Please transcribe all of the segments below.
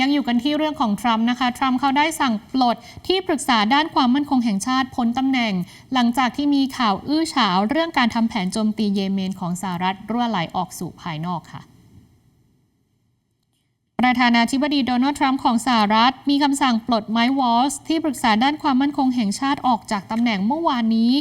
ยังอยู่กันที่เรื่องของทรัมป์นะคะ ทรัมป์เขาได้สั่งปลดที่ปรึกษาด้านความมั่นคงแห่งชาติพ้นตำแหน่ง หลังจากที่มีข่าวอื้อฉาว เรื่องการทำแผนโจมตีเยเมนของสหรัฐรั่วไหลออกสู่ภายนอกค่ะประธานาธิบดีโดนัลด์ทรัมป์ของสหรัฐ มีคำสั่งปลดไมค์วอลส์ที่ปรึกษาด้านความมั่นคงแห่งชาติออกจากตำแหน่งเมื่อวานนี้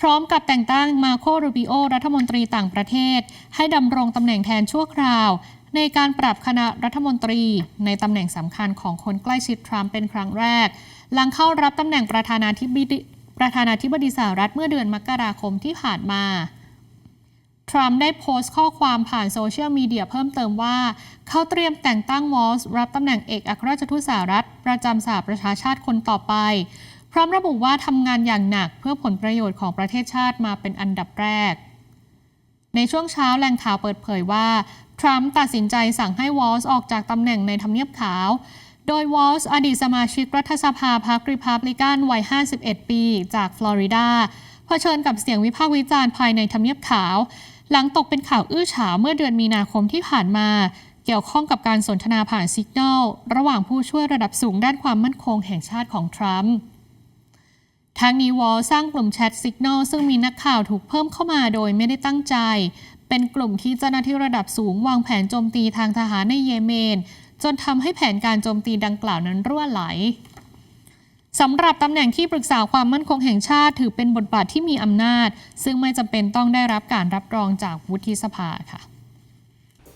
พร้อมกับแต่งตั้งมาโครูบิโอรัฐมนตรีต่างประเทศ ให้ดำรงตำแหน่งแทนชั่วคราว ในการปรับคณะรัฐมนตรีในตำแหน่งสำคัญของคนใกล้ชิดทรัมป์เป็นครั้งแรก หลังเข้ารับตำแหน่งประธานาธิบดีประธานาธิบดีสหรัฐเมื่อเดือนมกราคมที่ผ่านมา ทรัมป์ได้โพสต์ข้อความผ่านโซเชียลมีเดียเพิ่มเติมว่า เขาเตรียมแต่งตั้งวอลส์รับตำแหน่งเอกอัครราชทูตสหรัฐ ประจำสหประชาชาติคนต่อไป พร้อมระบุว่าทำงานอย่างหนักเพื่อผลประโยชน์ของประเทศชาติมาเป็นอันดับแรกในช่วงเช้าแหล่งข่าวเปิดเผยว่า ทรัมป์ตัดสินใจสั่งให้วอลส์ออกจากตำแหน่งในทำเนียบขาว โดยวอลส์อดีตสมาชิกรัฐสภาพรรคริพับลิกันวัย 51 ปีจากฟลอริดาเผชิญกับเสียงวิพากษ์วิจารณ์ภายในทำเนียบขาว หลังตกเป็นข่าวอื้อฉาวเมื่อเดือนมีนาคมที่ผ่านมา เกี่ยวข้องกับการสนทนาผ่านสิกนลระหว่างผู้ช่วยระดับสูงด้านความมั่นคงแห่งชาติของทรัมป์ ทางนี้วอลสร้างกลุ่มแชทสิก a ลซึ่งมีนักข่าวถูกเพิ่มเข้ามาโดยไม่ได้ตั้งใจ เป็นกลุ่มที่เจ้าหน้าที่ระดับสูงวางแผนโจมตีทางทหารในเยเมน จนทำให้แผนการโจมตีดังกล่าวนั้นรั่วไหลสำหรับตำแหน่งที่ปรึกษาความมั่นคงแห่งชาติ ถือเป็นบทบาทที่มีอำนาจ ซึ่งไม่จำเป็นต้องได้รับการรับรองจากวุฒิสภาค่ะ